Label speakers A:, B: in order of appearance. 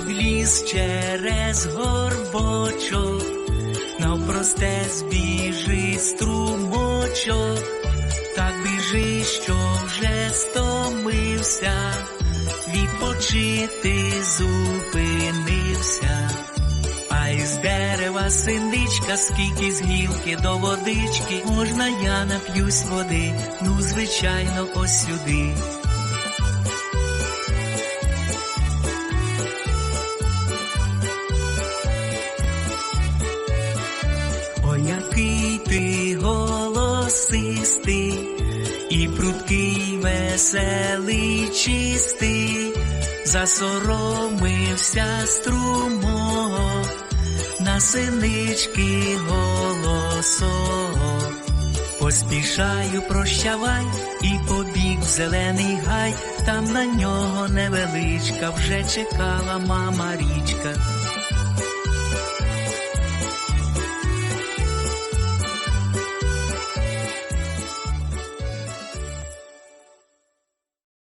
A: вниз через горбочок, навпросте збіжить струмочок, так біжи, що вже стомився, відпочити зупинився. А із дерева синдичка, скільки з гілки до водички, можна я нап'юсь води, ну звичайно, ось сюди. Ти голосистий, і прудкий, веселий, чистий, засоромився струмок, на синички голосок. Поспішаю, прощавай, і побіг в зелений гай, там на нього невеличка вже чекала мама річка.